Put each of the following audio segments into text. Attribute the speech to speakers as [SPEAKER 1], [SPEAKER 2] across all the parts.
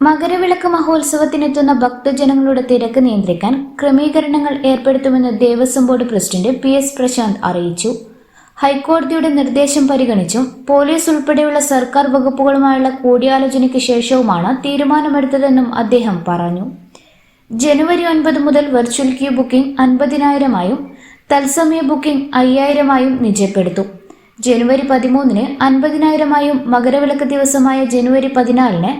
[SPEAKER 1] മകരവിളക്ക് മഹോത്സവത്തിനെത്തുന്ന ഭക്തജനങ്ങളുടെ തിരക്ക് നിയന്ത്രിക്കാൻ ക്രമീകരണങ്ങൾ ഏർപ്പെടുത്തുമെന്ന് Devaswom board president P S Prashanth അറിയിച്ചു. ഹൈക്കോടതിയുടെ നിർദ്ദേശം പരിഗണിച്ചും പോലീസ് ഉൾപ്പെടെയുള്ള സർക്കാർ വകുപ്പുകളുമായുള്ള കൂടിയാലോചനയ്ക്ക് ശേഷവുമാണ് തീരുമാനമെടുത്തതെന്നും അദ്ദേഹം പറഞ്ഞു. ജനുവരി ഒൻപത് മുതൽ വെർച്വൽ ക്യൂ ബുക്കിംഗ് അൻപതിനായിരമായും തത്സമയ ബുക്കിംഗ് അയ്യായിരമായും നിജപ്പെടുത്തു. ജനുവരി പതിമൂന്നിന് അൻപതിനായിരമായും മകരവിളക്ക് ദിവസമായ ജനുവരി പതിനാലിന്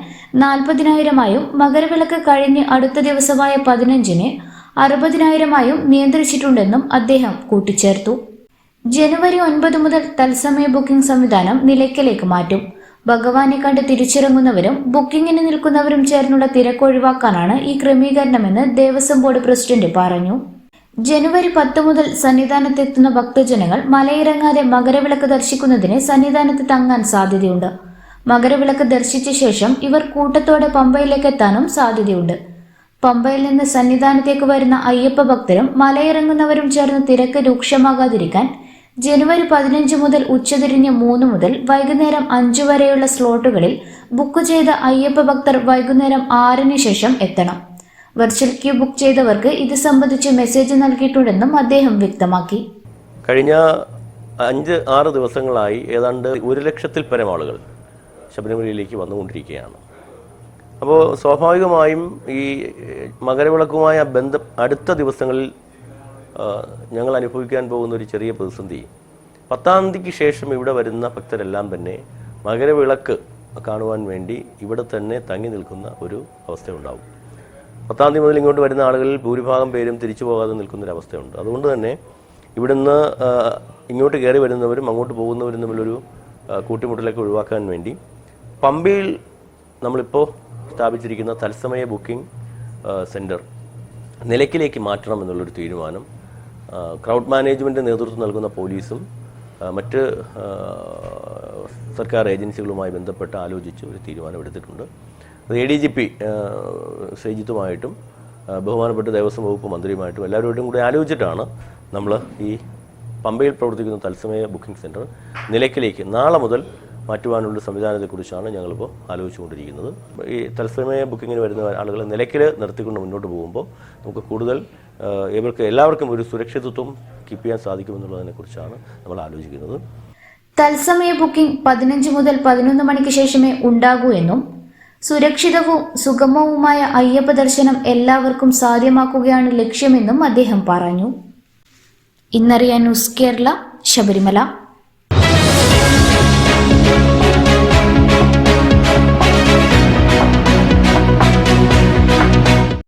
[SPEAKER 1] നാൽപ്പതിനായിരമായും മകരവിളക്ക് കഴിഞ്ഞ് അടുത്ത ദിവസമായ പതിനഞ്ചിന് അറുപതിനായിരമായും നിയന്ത്രിച്ചിട്ടുണ്ടെന്നും അദ്ദേഹം കൂട്ടിച്ചേർത്തു. ജനുവരി ഒൻപത് മുതൽ തത്സമയ ബുക്കിംഗ് സംവിധാനം നിലയ്ക്കലേക്ക് മാറ്റും. ഭഗവാനെ കണ്ട് തിരിച്ചിറങ്ങുന്നവരും ബുക്കിങ്ങിന് നിൽക്കുന്നവരും ചേർന്നുള്ള തിരക്കൊഴിവാക്കാനാണ് ഈ ക്രമീകരണമെന്ന് ദേവസ്വം ബോർഡ് പ്രസിഡന്റ് പറഞ്ഞു. ജനുവരി പത്ത് മുതൽ സന്നിധാനത്തെത്തുന്ന ഭക്തജനങ്ങൾ മലയിറങ്ങാതെ മകരവിളക്ക് ദർശിക്കുന്നതിന് സന്നിധാനത്ത് തങ്ങാൻ സാധ്യതയുണ്ട്. മകരവിളക്ക് ദർശിച്ച ശേഷം ഇവർ കൂട്ടത്തോടെ പമ്പയിലേക്ക് എത്താനും സാധ്യതയുണ്ട്. പമ്പയിൽ നിന്ന് സന്നിധാനത്തേക്ക് വരുന്ന അയ്യപ്പ ഭക്തരും മലയിറങ്ങുന്നവരും ചേർന്ന് തിരക്ക് രൂക്ഷമാകാതിരിക്കാൻ ജനുവരി പതിനഞ്ച് മുതൽ ഉച്ചതിരിഞ്ഞ് മൂന്ന് മുതൽ വൈകുന്നേരം അഞ്ചു വരെയുള്ള സ്ലോട്ടുകളിൽ ബുക്ക് ചെയ്ത അയ്യപ്പ ഭക്തർ വൈകുന്നേരം ആറിന് ശേഷം എത്തണം. വെർച്വൽ ക്യൂ ബുക്ക് ചെയ്തവർക്ക് ഇത് സംബന്ധിച്ച് മെസ്സേജ് നൽകിയിട്ടുണ്ടെന്നും അദ്ദേഹം വ്യക്തമാക്കി.
[SPEAKER 2] കഴിഞ്ഞ അഞ്ച് ആറ് ദിവസങ്ങളായി ഏതാണ്ട് ഒരു ലക്ഷത്തിൽ പരം ആളുകൾ ശബരിമലയിലേക്ക് വന്നുകൊണ്ടിരിക്കുകയാണ്. അപ്പോൾ സ്വാഭാവികമായും ഈ മകരവിളക്കുമായ ബന്ധം അടുത്ത ദിവസങ്ങളിൽ ഞങ്ങൾ അനുഭവിക്കാൻ പോകുന്ന ഒരു ചെറിയ പ്രതിസന്ധി പത്താം തീയതിക്ക് ശേഷം ഇവിടെ വരുന്ന ഭക്തരെല്ലാം തന്നെ മകരവിളക്ക് കാണുവാൻ വേണ്ടി ഇവിടെ തന്നെ തങ്ങി നിൽക്കുന്ന ഒരു അവസ്ഥയുണ്ടാവും. പത്താം തീയതി മുതൽ ഇങ്ങോട്ട് വരുന്ന ആളുകളിൽ ഭൂരിഭാഗം പേരും തിരിച്ചു പോകാതെ നിൽക്കുന്നൊരവസ്ഥയുണ്ട്. അതുകൊണ്ട് തന്നെ ഇവിടുന്ന് ഇങ്ങോട്ട് കയറി വരുന്നവരും അങ്ങോട്ട് പോകുന്നവരും തമ്മിലൊരു കൂട്ടിമുട്ടലൊക്കെ ഒഴിവാക്കാൻ വേണ്ടി പമ്പയിൽ നമ്മളിപ്പോൾ സ്ഥാപിച്ചിരിക്കുന്ന തത്സമയ ബുക്കിംഗ് സെന്റർ നിലയ്ക്കിലേക്ക് മാറ്റണം എന്നുള്ളൊരു തീരുമാനം ക്രൗഡ് മാനേജ്മെന്റ് നേതൃത്വം നൽകുന്ന പോലീസും മറ്റ് സർക്കാർ ഏജൻസികളുമായി ബന്ധപ്പെട്ട് ആലോചിച്ച് ഒരു തീരുമാനമെടുത്തിട്ടുണ്ട് എ ഡി ജി പി ശ്രീജിത്തുമായിട്ടും ബഹുമാനപ്പെട്ട ദേവസ്വം വകുപ്പ് മന്ത്രിയുമായിട്ടും എല്ലാവരോടും കൂടി ആലോചിച്ചിട്ടാണ് നമ്മൾ ഈ പമ്പയിൽ പ്രവർത്തിക്കുന്ന തത്സമയ ബുക്കിംഗ് സെന്റർ നിലയ്ക്കിലേക്ക് നാളെ മുതൽ മാറ്റുവാനുള്ള സംവിധാനത്തെക്കുറിച്ചാണ് ഞങ്ങളിപ്പോൾ ആലോചിച്ചുകൊണ്ടിരിക്കുന്നത്. ഈ തത്സമയ ബുക്കിങ്ങിന് വരുന്ന ആളുകളെ നിലയ്ക്കിൽ നിർത്തിക്കൊണ്ട് മുന്നോട്ട് പോകുമ്പോൾ നമുക്ക് കൂടുതൽ ഇവർക്ക് എല്ലാവർക്കും ഒരു സുരക്ഷിതത്വം കീപ്പ് ചെയ്യാൻ സാധിക്കുമെന്നുള്ളതിനെക്കുറിച്ചാണ് നമ്മൾ ആലോചിക്കുന്നത്.
[SPEAKER 1] തത്സമയ ബുക്കിംഗ് പതിനഞ്ച് മുതൽ പതിനൊന്ന് മണിക്ക് ശേഷമേ ഉണ്ടാകൂ എന്നും സുരക്ഷിതവും സുഗമവുമായ അയ്യപ്പ ദർശനം എല്ലാവർക്കും സാധ്യമാക്കുകയാണ് ലക്ഷ്യമെന്നും അദ്ദേഹം പറഞ്ഞു. ഇന്നറിയാൻ ന്യൂസ് കേരള ശബരിമല.